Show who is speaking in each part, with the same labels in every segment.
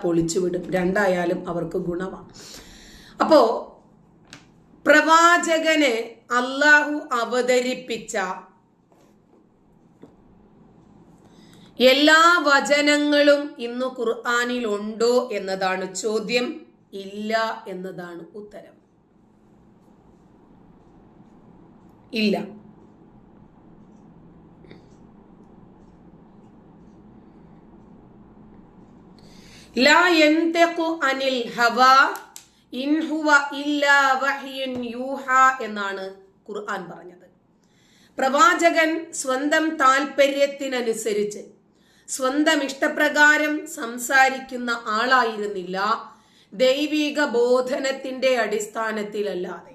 Speaker 1: പൊളിച്ചുവിടും രണ്ടായാലും അവർക്ക് ഗുണമാണ് അപ്പോ പ്രവാചകനെ അള്ളാഹു അവതരിപ്പിച്ച എല്ലാ വചനങ്ങളും ഇന്ന് ഖുർആാനിൽ ഉണ്ടോ എന്നതാണ് ചോദ്യം. ഇല്ല എന്നതാണ് ഉത്തരം. ഇല്ല. അനിൽ ഹവ ഇല്ലാ യൂഹ എന്നാണ് ഖുർആൻ പറഞ്ഞത്. പ്രവാചകൻ സ്വന്തം താൽപര്യത്തിനനുസരിച്ച് സ്വന്തം ഇഷ്ടപ്രകാരം സംസാരിക്കുന്ന ആളായിരുന്നില്ല. ദൈവിക ബോധനത്തിന്റെ അടിസ്ഥാനത്തിലല്ലാതെ.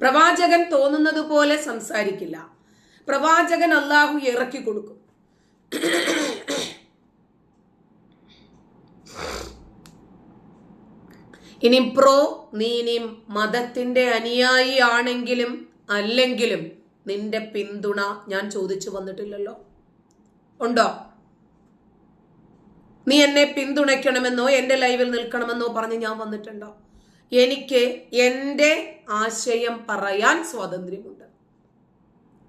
Speaker 1: പ്രവാചകൻ തോന്നുന്നത് പോലെ സംസാരിക്കില്ല. പ്രവാചകൻ അള്ളാഹു ഇറക്കി കൊടുക്കും. ഇനി പ്രോ നീ ഇനി മതത്തിന്റെ അനുയായി ആണെങ്കിലും അല്ലെങ്കിലും നിന്റെ പിന്തുണ ഞാൻ ചോദിച്ചു വന്നിട്ടില്ലല്ലോ. ഉണ്ടോ? നീ എന്നെ പിന്തുണയ്ക്കണമെന്നോ എന്റെ ലൈവിൽ നിൽക്കണമെന്നോ പറഞ്ഞ് ഞാൻ വന്നിട്ടുണ്ടോ? എനിക്ക് എന്റെ ആശയം പറയാൻ സ്വാതന്ത്ര്യമുണ്ട്.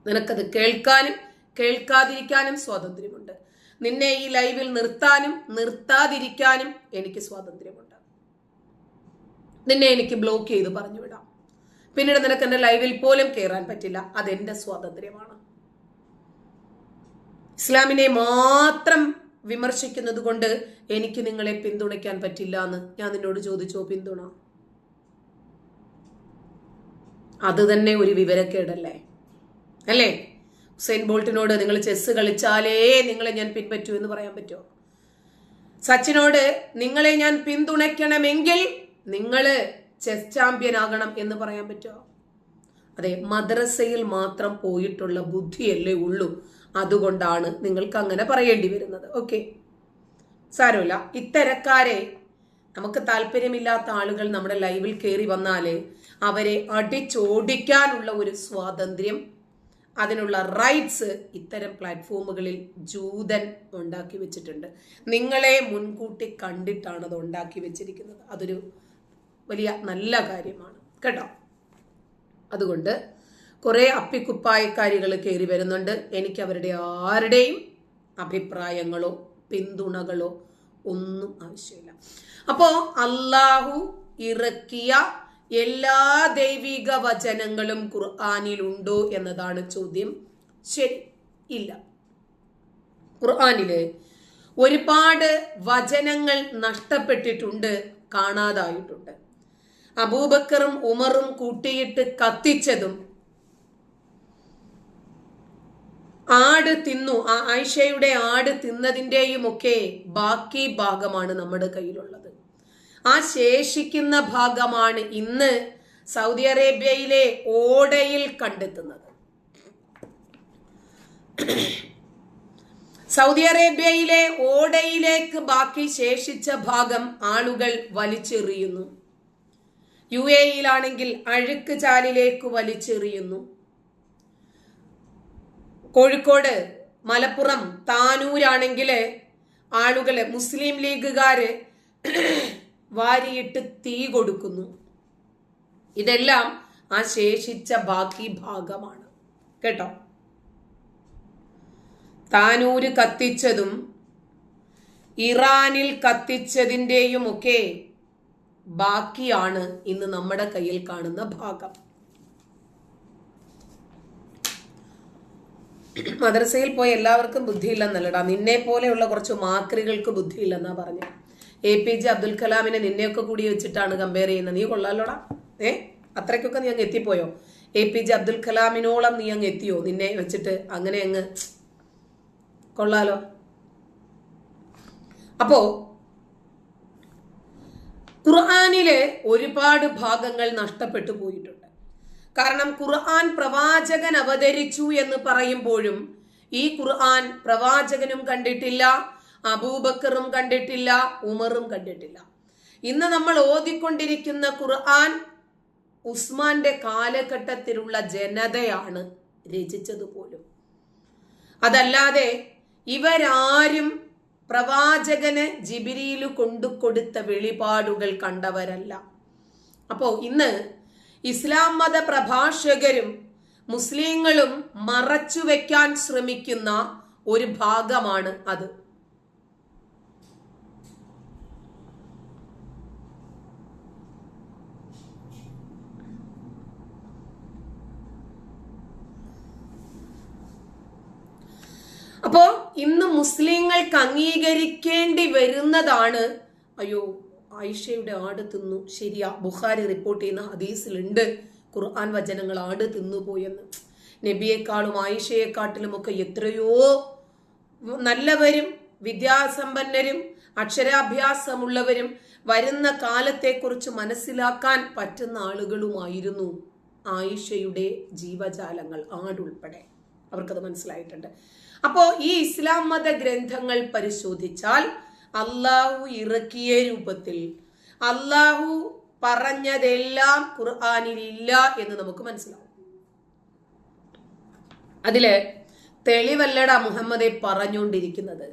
Speaker 1: നിനക്കത് കേൾക്കാനും കേൾക്കാതിരിക്കാനും സ്വാതന്ത്ര്യമുണ്ട്. നിന്നെ ഈ ലൈവിൽ നിർത്താനും നിർത്താതിരിക്കാനും എനിക്ക് സ്വാതന്ത്ര്യമുണ്ട്. നിന്നെ എനിക്ക് ബ്ലോക്ക് ചെയ്ത് പറഞ്ഞു വിടാം പിന്നീട് നിനക്ക് എന്റെ ലൈവിൽ പോലും കയറാൻ പറ്റില്ല. അതെന്റെ സ്വാതന്ത്ര്യമാണ്. ഇസ്ലാമിനെ മാത്രം വിമർശിക്കുന്നത് കൊണ്ട് എനിക്ക് നിങ്ങളെ പിന്തുണയ്ക്കാൻ പറ്റില്ല എന്ന് ഞാൻ നിന്നോട് ചോദിച്ചോ പിന്തുണ? അത് തന്നെ ഒരു വിവരക്കേടല്ലേ? അല്ലേ? ഹുസൈൻ ബോൾട്ടിനോട് നിങ്ങൾ ചെസ്സ് കളിച്ചാലേ നിങ്ങളെ ഞാൻ പിൻപറ്റൂ എന്ന് പറയാൻ പറ്റുമോ? സച്ചിനോട് നിങ്ങളെ ഞാൻ പിന്തുണയ്ക്കണമെങ്കിൽ നിങ്ങൾ ചെസ് ചാമ്പ്യൻ ആകണം എന്ന് പറയാൻ പറ്റുമോ? അതെ മദ്രസയിൽ മാത്രം പോയിട്ടുള്ള ബുദ്ധിയല്ലേ ഉള്ളൂ. അതുകൊണ്ടാണ് നിങ്ങൾക്ക് അങ്ങനെ പറയേണ്ടി വരുന്നത്. ഓക്കെ. സാരമില്ല. ഇത്തരക്കാരെ നമുക്ക് താല്പര്യമില്ലാത്ത ആളുകൾ നമ്മുടെ ലൈവിൽ കയറി വന്നാൽ അവരെ അടിച്ചോടിക്കാനുള്ള ഒരു സ്വാതന്ത്ര്യം അതിനുള്ള റൈറ്റ്സ് ഇത്തരം പ്ലാറ്റ്ഫോമുകളിൽ ജൂതൻ ഉണ്ടാക്കി വെച്ചിട്ടുണ്ട്. നിങ്ങളെ മുൻകൂട്ടി കണ്ടിട്ടാണ് അത് ഉണ്ടാക്കി വെച്ചിരിക്കുന്നത്. അതൊരു വലിയ നല്ല കാര്യമാണ്. കേട്ടോ? അതുകൊണ്ട് കുറേ അപ്പിക്കുപ്പായക്കാരികൾ കയറി വരുന്നുണ്ട്. എനിക്ക് അവരുടെ ആരുടെയും അഭിപ്രായങ്ങളോ പിന്തുണകളോ ഒന്നും ആവശ്യമില്ല. അപ്പോ അള്ളാഹു ഇറക്കിയ എല്ലാ ദൈവിക വചനങ്ങളും ഖുർആാനിലുണ്ടോ എന്നതാണ് ചോദ്യം. ശരി ഇല്ല. ഖുർആാനിൽ ഒരുപാട് വചനങ്ങൾ നഷ്ടപ്പെട്ടിട്ടുണ്ട് കാണാതായിട്ടുണ്ട്. അബൂബക്കറും ഉമറും കൂട്ടിയിട്ട് കത്തിച്ചതും ആട് തിന്നു ആ ആയിഷയുടെ ആട് തിന്നതിന്റെയും ഒക്കെ ബാക്കി ഭാഗമാണ് നമ്മുടെ കയ്യിലുള്ളത്. ആ ശേഷിക്കുന്ന ഭാഗമാണ് ഇന്ന് സൗദി അറേബ്യയിലെ ഓടയിൽ കണ്ടെത്തുന്നത്. സൗദി അറേബ്യയിലെ ഓടയിലേക്ക് ബാക്കി ശേഷിച്ച ഭാഗം ആളുകൾ വലിച്ചെറിയുന്നു. യു എയിലാണെങ്കിൽ അഴുക്ക് ചാലിലേക്ക് വലിച്ചെറിയുന്നു. കോഴിക്കോട് മലപ്പുറം താനൂരാണെങ്കിൽ ആളുകളെ മുസ്ലിം ലീഗുകാര് വാരിയിട്ട് തീ കൊടുക്കുന്നു. ഇതെല്ലാം ആ ശേഷിച്ച ബാക്കി ഭാഗമാണ്. കേട്ടോ? താനൂര് കത്തിച്ചതും ഇറാനിൽ കത്തിച്ചതിന്റെയും ഒക്കെ ബാക്കിയാണ് ഇന്ന് നമ്മുടെ കയ്യിൽ കാണുന്ന ഭാഗം. മദ്രസയിൽ പോയി എല്ലാവർക്കും ബുദ്ധിയില്ലെന്നല്ലടാ. നിന്നെ പോലെയുള്ള കുറച്ച് മാക്രികൾക്ക് ബുദ്ധിയില്ലെന്നാ പറഞ്ഞു. എ പി ജെ അബ്ദുൽ കലാമിനെ നിന്നെയൊക്കെ കൂടി വെച്ചിട്ടാണ് കമ്പയർ ചെയ്യുന്നത്. നീ കൊള്ളാലോടാ. ഏ? അത്രയ്ക്കൊക്കെ നീ അങ്ങ് എത്തിപ്പോയോ? എ പി ജെ അബ്ദുൽ കലാമിനോളം നീ അങ്ങ് എത്തിയോ? നിന്നെ വെച്ചിട്ട് അങ്ങനെ അങ്ങ് കൊള്ളാലോ. അപ്പോ ഖുർആാനിലെ ഒരുപാട് ഭാഗങ്ങൾ നഷ്ടപ്പെട്ടു പോയിട്ടുണ്ട്. കാരണം ഖുർആൻ പ്രവാചകൻ അവതരിച്ചു എന്ന് പറയുമ്പോഴും ഈ ഖുർആൻ പ്രവാചകനും കണ്ടിട്ടില്ല അബൂബക്കറും കണ്ടിട്ടില്ല ഉമറും കണ്ടിട്ടില്ല. ഇന്ന് നമ്മൾ ഓതിക്കൊണ്ടിരിക്കുന്ന ഖുർആൻ ഉസ്മാന്റെ കാലഘട്ടത്തിലുള്ള ജനതയാണ് രചിച്ചത് പോലും. അതല്ലാതെ ഇവരാരും പ്രവാചകന് ജിബിരിയിൽ കൊണ്ടു കൊടുത്ത വെളിപാടുകൾ കണ്ടവരല്ല. അപ്പോൾ ഇന്ന് ഇസ്ലാം മത പ്രഭാഷകരും മുസ്ലിങ്ങളും മറച്ചു വെക്കാൻ ശ്രമിക്കുന്ന ഒരു ഭാഗമാണ് അത് അപ്പോ ഇന്ന് മുസ്ലിങ്ങൾക്ക് അംഗീകരിക്കേണ്ടി വരുന്നതാണ്. അയ്യോ ആയിഷയുടെ ആട് തിന്നു. ശരിയാ ബുഖാരി റിപ്പോർട്ട് ചെയ്യുന്ന ഹദീസിലുണ്ട്. ഖുർആൻ വചനങ്ങൾ ആട് തിന്നു പോയെന്ന്. നബിയെക്കാളും ആയിഷയെക്കാട്ടിലും ഒക്കെ എത്രയോ നല്ലവരും വിദ്യാസമ്പന്നരും അക്ഷരാഭ്യാസമുള്ളവരും വരുന്ന കാലത്തെക്കുറിച്ച് മനസ്സിലാക്കാൻ പറ്റുന്ന ആളുകളുമായിരുന്നു ആയിഷയുടെ ജീവജാലങ്ങൾ ആടുൾപ്പെടെ. അവർക്കത് മനസ്സിലായിട്ടുണ്ട്. അപ്പോൾ ഈ ഇസ്ലാം മത ഗ്രന്ഥങ്ങൾ പരിശോധിച്ചാൽ അള്ളാഹു ഇറക്കിയ രൂപത്തിൽ അള്ളാഹു പറഞ്ഞതെല്ലാം ഖുർആാനിലില്ല എന്ന് നമുക്ക് മനസ്സിലാവും. അതിൽ തെളിവല്ലട മുഹമ്മദെ പറഞ്ഞുകൊണ്ടിരിക്കുന്നത്.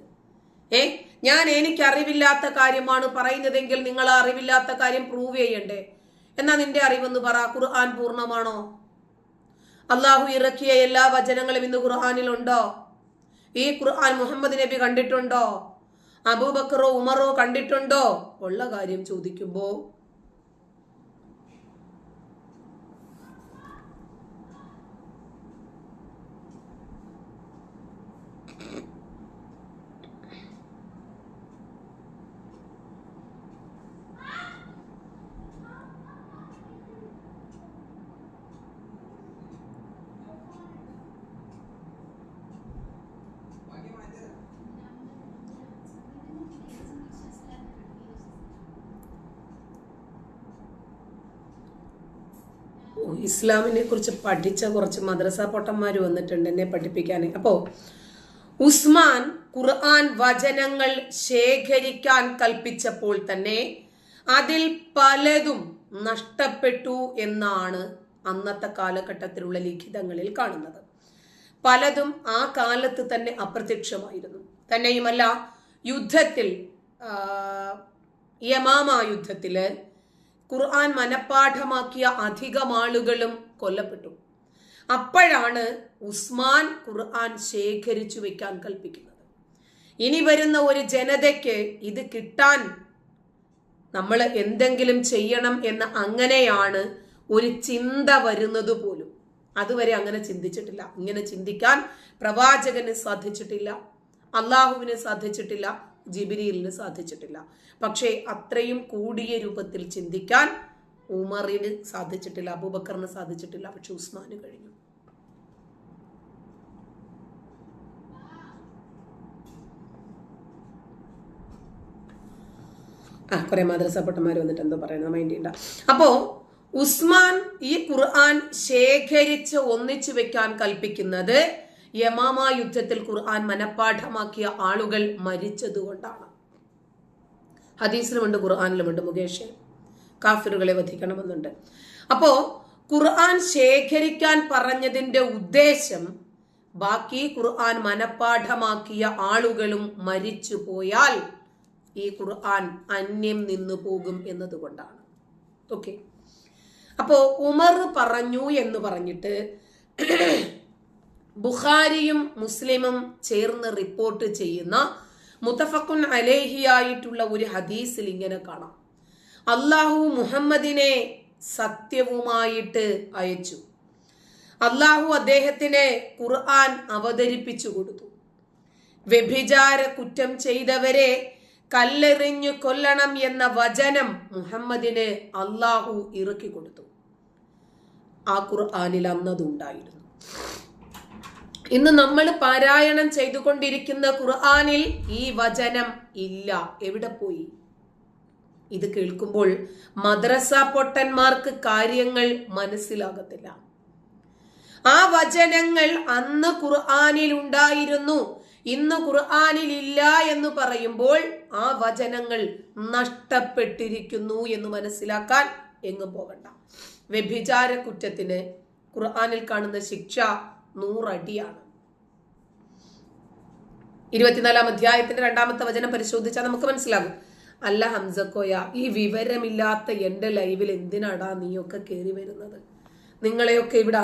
Speaker 1: ഏ ഞാൻ എനിക്ക് അറിവില്ലാത്ത കാര്യമാണ് പറയുന്നതെങ്കിൽ നിങ്ങൾ അറിവില്ലാത്ത കാര്യം പ്രൂവ് ചെയ്യണ്ടേ? എന്നാ നിന്റെ അറിവെന്ന് പറ ഖുർആൻ പൂർണമാണോ? അള്ളാഹു ഇറക്കിയ എല്ലാ വചനങ്ങളും ഇന്ന് ഖുർആാനിലുണ്ടോ? ഈ ഖുർആൻ മുഹമ്മദ് നബി കണ്ടിട്ടുണ്ടോ? അബൂബക്കറോ ഉമറോ കണ്ടിട്ടുണ്ടോ? ഉള്ള കാര്യം ചോദിക്കുമ്പോ ഇസ്ലാമിനെ കുറിച്ച് പഠിച്ച കുറച്ച് മദ്രസ പൊട്ടന്മാർ വന്നിട്ടുണ്ട് എന്നെ പഠിപ്പിക്കാൻ. അപ്പോൾ ഉസ്മാൻ ഖുർആൻ വചനങ്ങൾ ശേഖരിക്കാൻ കൽപ്പിച്ചപ്പോൾ തന്നെ അതിൽ പലതും നഷ്ടപ്പെട്ടു എന്നാണ് അന്നത്തെ കാലഘട്ടത്തിലുള്ള ലിഖിതങ്ങളിൽ കാണുന്നത്. പലതും ആ കാലത്ത് തന്നെ അപ്രത്യക്ഷമായിരുന്നു. തന്നെയുമല്ല യുദ്ധത്തിൽ യമാമ യുദ്ധത്തിൽ ഖുർആൻ മനഃപ്പാഠമാക്കിയ അധികം ആളുകളും കൊല്ലപ്പെട്ടു. അപ്പോഴാണ് ഉസ്മാൻ ഖുർആൻ ശേഖരിച്ചു വെക്കാൻ കൽപ്പിക്കുന്നത്. ഇനി വരുന്ന ഒരു ജനതയ്ക്ക് ഇത് കിട്ടാൻ നമ്മൾ എന്തെങ്കിലും ചെയ്യണം എന്ന അങ്ങനെയാണ് ഒരു ചിന്ത വരുന്നത് പോലും. അതുവരെ അങ്ങനെ ചിന്തിച്ചിട്ടില്ല. ഇങ്ങനെ ചിന്തിക്കാൻ പ്രവാചകന് സാധിച്ചിട്ടില്ല. അള്ളാഹുവിന് സാധിച്ചിട്ടില്ല. ജിബിരിയിലിന് സാധിച്ചിട്ടില്ല. പക്ഷേ അത്രയും കൂടിയ രൂപത്തിൽ ചിന്തിക്കാൻ ഉമറിന് സാധിച്ചിട്ടില്ല അബൂബക്കറിന് സാധിച്ചിട്ടില്ല. പക്ഷെ ഉസ്മാന് കഴിഞ്ഞു. ആ കുറെ മദ്രസപ്പെട്ടന്മാർ വന്നിട്ട് എന്തോ പറയുന്നത് മൈൻഡ് ചെയ്യണ്ട. അപ്പോ ഉസ്മാൻ ഈ ഖുർആൻ ശേഖരിച്ച് ഒന്നിച്ചു വെക്കാൻ കൽപ്പിക്കുന്നത് യമാമ യുദ്ധത്തിൽ ഖുർആൻ മനഃപ്പാഠമാക്കിയ ആളുകൾ മരിച്ചതുകൊണ്ടാണ്. ഹദീസിലുമുണ്ട് ഖുർആാനിലുമുണ്ട് മുകേഷ്. കാഫിറുകളെ വധിക്കണമെന്നുണ്ട്. അപ്പോൾ ഖുർആൻ ശേഖരിക്കാൻ പറഞ്ഞതിന്റെ ഉദ്ദേശം ബാക്കി ഖുർആൻ മനഃപ്പാഠമാക്കിയ ആളുകളും മരിച്ചു പോയാൽ ഈ ഖുർആൻ അന്യം നിന്നു പോകും എന്നതുകൊണ്ടാണ്. ഓക്കെ. അപ്പോൾ ഉമർ പറഞ്ഞു എന്ന് പറഞ്ഞിട്ട് ബുഖാരിയും മുസ്ലിമും ചേർന്ന് റിപ്പോർട്ട് ചെയ്യുന്ന മുത്തഫക്കുൻ അലേഹിയായിട്ടുള്ള ഒരു ഹദീസിൽ ഇങ്ങനെ കാണാം. അള്ളാഹു മുഹമ്മദിനെ സത്യവുമായിട്ട് അയച്ചു. അള്ളാഹു അദ്ദേഹത്തിന് ഖുർആൻ അവതരിപ്പിച്ചു കൊടുത്തു. വ്യഭിചാര കുറ്റം ചെയ്തവരെ കല്ലെറിഞ്ഞു കൊല്ലണം എന്ന വചനം മുഹമ്മദിന് അള്ളാഹു ഇറക്കി കൊടുത്തു. ആ ഖുർആാനിൽ അന്നതുണ്ടായിരുന്നു ഇന്ന് നമ്മൾ പാരായണം ചെയ്തുകൊണ്ടിരിക്കുന്ന ഖുർആാനിൽ ഈ വചനം ഇല്ല. എവിടെ പോയി? ഇത് കേൾക്കുമ്പോൾ മദ്രസ പൊട്ടന്മാർക്ക് കാര്യങ്ങൾ മനസ്സിലാകത്തില്ല. ആ വചനങ്ങൾ അന്ന് ഖുർആാനിൽ ഉണ്ടായിരുന്നു. ഇന്ന് ഖുർആാനിൽ ഇല്ല എന്ന് പറയുമ്പോൾ ആ വചനങ്ങൾ നഷ്ടപ്പെട്ടിരിക്കുന്നു എന്ന് മനസ്സിലാക്കാൻ എങ്ങും പോകണ്ട. വ്യഭിചാര കുറ്റത്തിന് ഖുർആാനിൽ കാണുന്ന ശിക്ഷ നൂറടിയാണ്. ഇരുപത്തിനാലാം അധ്യായത്തിന്റെ രണ്ടാമത്തെ വചനം പരിശോധിച്ചാൽ നമുക്ക് മനസ്സിലാകും. അല്ല ഹംസക്കോയ ഈ വിവരമില്ലാത്ത എന്റെ ലൈവിൽ എന്തിനാടാ നീയൊക്കെ കയറി വരുന്നത്? നിങ്ങളെയൊക്കെ ഇവിടെ